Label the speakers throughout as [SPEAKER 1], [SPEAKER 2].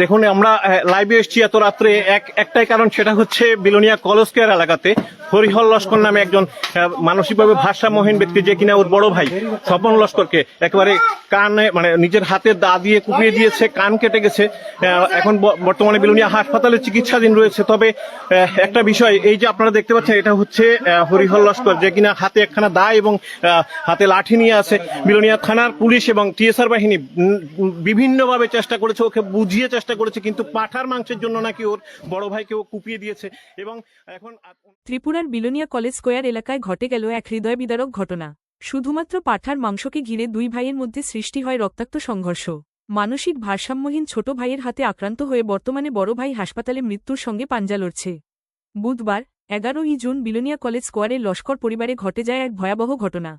[SPEAKER 1] দেখুন, আমরা লাইভে এসেছি এত রাত্রে। এক, একটাই কারণ, সেটা হচ্ছে বিলোনিয়া কলস্কেয়ার এলাকাতে হরিহর লস্কর নামে একজন মানসিকভাবে ভারসাম্যহীন ব্যক্তি, যে কিনা ওর বড় ভাই, স্বপন লস্করকে একেবারে কানে মানে নিজের হাতে দা দিয়ে কুপিয়ে দিয়েছে, কান কেটে গেছে। এখন বর্তমানে বিলোনিয়া হাসপাতালে চিকিৎসাধীন রয়েছে। তবে একটা বিষয়, এই যে আপনারা দেখতে পাচ্ছেন, এটা হচ্ছে হরিহর লস্কর, যে কিনা হাতে একখানা দা এবং হাতে লাঠি নিয়ে আছে। বিলোনিয়া থানার পুলিশ এবং টিএসআর বাহিনী বিভিন্নভাবে চেষ্টা করেছে ওকে বুঝিয়ে চেষ্টা করেছে, কিন্তু পাঠার মাংসের জন্য নাকি ওর বড় ভাইকে ও কুপিয়ে দিয়েছে। এবং এখন
[SPEAKER 2] ত্রিপুরার বিলোনিয়া কলেজ স্কোয়ার এলাকায় ঘটে গেল এক হৃদয় বিদারক ঘটনা। শুধুমাত্র পাঠার মাংসকে ঘিরে দুই ভাইয়ের মধ্যে সৃষ্টি হয় রক্তাক্ত সংঘর্ষ। মানসিক ভারসাম্যহীন ছোট ভাইয়ের হাতে আক্রান্ত হয়ে বর্তমানে বড় ভাই হাসপাতালে মৃত্যুর সঙ্গে পাঞ্জা লড়ছে। বুধবার, এগারোই জুন বিলোনিয়া কলেজ স্কোয়ারের লস্কর পরিবারে ঘটে যায় এক ভয়াবহ ঘটনা।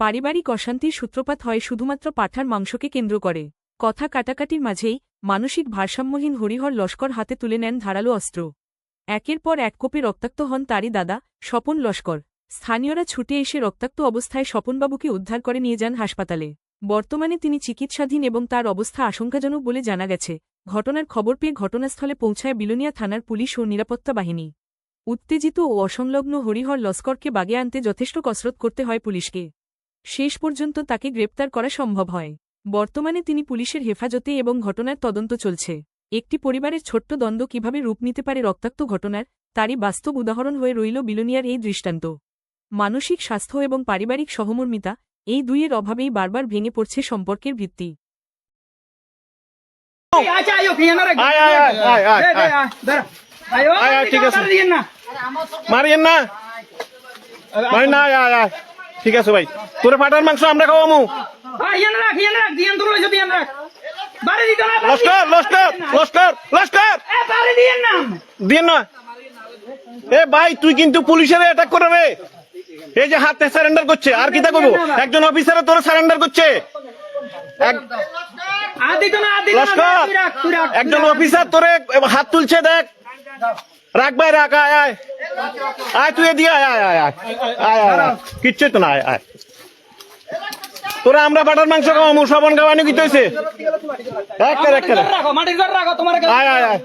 [SPEAKER 2] পারিবারিক অশান্তির সূত্রপাত হয় শুধুমাত্র পাঠার মাংসকে কেন্দ্র করে। কথা কাটাকাটির মাঝেই মানসিক ভারসাম্যহীন হরিহর লস্কর হাতে তুলে নেন ধারালো অস্ত্র। একের পর এক কোপে রক্তাক্ত হন তারই দাদা, স্বপন লস্কর। স্থানীয়রা ছুটে এসে রক্তাক্ত অবস্থায় স্বপনবাবুকে উদ্ধার করে নিয়ে যান হাসপাতালে। বর্তমানে তিনি চিকিৎসাধীন এবং তার অবস্থা আশঙ্কাজনক বলে জানা গেছে। ঘটনার খবর পেয়ে ঘটনাস্থলে পৌঁছায় বিলোনিয়া থানার পুলিশ ও নিরাপত্তা বাহিনী। উত্তেজিত ও অসংলগ্ন হরিহর লস্করকে বাগে আনতে যথেষ্ট কসরত করতে হয় পুলিশকে। শেষ পর্যন্ত তাকে গ্রেপ্তার করা সম্ভব হয়। বর্তমানে তিনি পুলিশের হেফাজতে এবং ঘটনার তদন্ত চলছে একটি পরিবারের ছোট্ট দ্বন্দ্ব কীভাবে রূপ নিতে পারে রক্তাক্ত ঘটনার তারই বাস্তব উদাহরণ হয়ে রইল বিলোনিয়ার এই দৃষ্টান্ত মানসিক স্বাস্থ্য এবং পারিবারিক সহমর্মিতা এই দুইয়ের অভাবেই বারবার ভেঙে পড়ছে সম্পর্কের ভিত্তি
[SPEAKER 3] আচ্ছা আয়ো পিয়ানো রাখ
[SPEAKER 1] আয়, আয়, আয়, আয়, আয়,
[SPEAKER 3] দে, দে,
[SPEAKER 1] আয়।
[SPEAKER 3] আয়, দাঁড়া। আয়ো,
[SPEAKER 1] আয়, আয়, ঠিক আছে। মারিয়েন না না। ঠিক ভাই তোরে পাঠার মাংস আমরা খাওয়ামু
[SPEAKER 3] ইয়ান রাখ, ইয়ান রাখ, দিয়েন তো রয়েছে, দিয়েন রাখ। বাড়ি দিতে না,
[SPEAKER 1] লস্কর লস্কর
[SPEAKER 3] বাড়ি দিতে না।
[SPEAKER 1] লস্কর লস্কর।
[SPEAKER 3] এ, বাড়ি দিয়েন না।
[SPEAKER 1] দিন না। এ ভাই তুই কিন্তু পুলিশের অ্যাটাক করে রে এই যে হাতে সারেন্ডার করছে আর কি তা করব একজন অফিসারে তোরে সারেন্ডার করছে। একজন অফিসার তোরে হাত তুলছে দেখ। রাখ ভাই রাখ আয় আয়। আয় তুই আয় আয় আয় আয়। আয় আয় আয়। কিচ্ছু তো না আয় আয়। তোরা আমরা পাটার মাংস খাওয়ামু সবন খাওয়ানি কি হয়েছে এক করে এক করে।
[SPEAKER 3] মাটির ঘর রাখো, মাটির ঘর রাখো, তোমার
[SPEAKER 1] আয় আয় আয়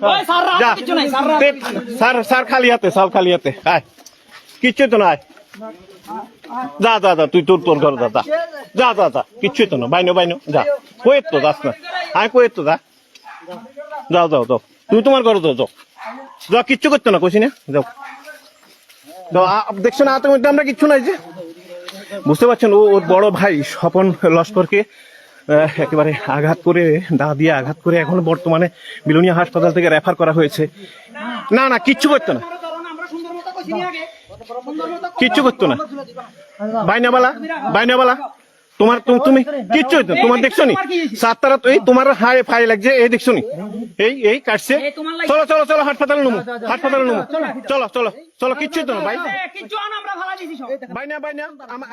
[SPEAKER 3] স্যার নাই, স্যার
[SPEAKER 1] খালি হাতে স্যার খালি হাতে। আয়। কিচ্ছু তো না আয়। যা যা যা তুই তোর তোর ঘর যা যা। যা যা যা কিচ্ছু তো না। বাইনো বাইনো যা। কয়ের তো যাস না। আয় কয়ের তো যা। যাও যাও যাও। তুই তোমার ঘরে যাও যাও। যা কিচ্ছু করতো না কইছি না। যাও। দেখছ না তুমি আমরা কিচ্ছু নাই যে? বুঝতে পারছেন, ও ওর বড় ভাই স্বপন লস্করকে একেবারে আঘাত করে, দা দিয়ে আঘাত করে এখন বর্তমানে বিলোনিয়া হাসপাতাল থেকে রেফার করা হয়েছে। না না, কিচ্ছু করতো না। কিচ্ছু করতো না। বাইনাবালা বাইনাবালা। তোমার তুমি- কিচ্ছু হইতো তোমার দেখছ নি? সাত তারা তো এই তোমার হাই ফাই লাগছে। এই দেখছ নি? এই এই কাটছে। চলো চলো চলো হাসপাতালে নমু। হাসপাতালে নমু। চলো চলো চলো কিচ্ছু হইতো না ভাই।
[SPEAKER 3] না।
[SPEAKER 1] বাইনা বাইনা আমার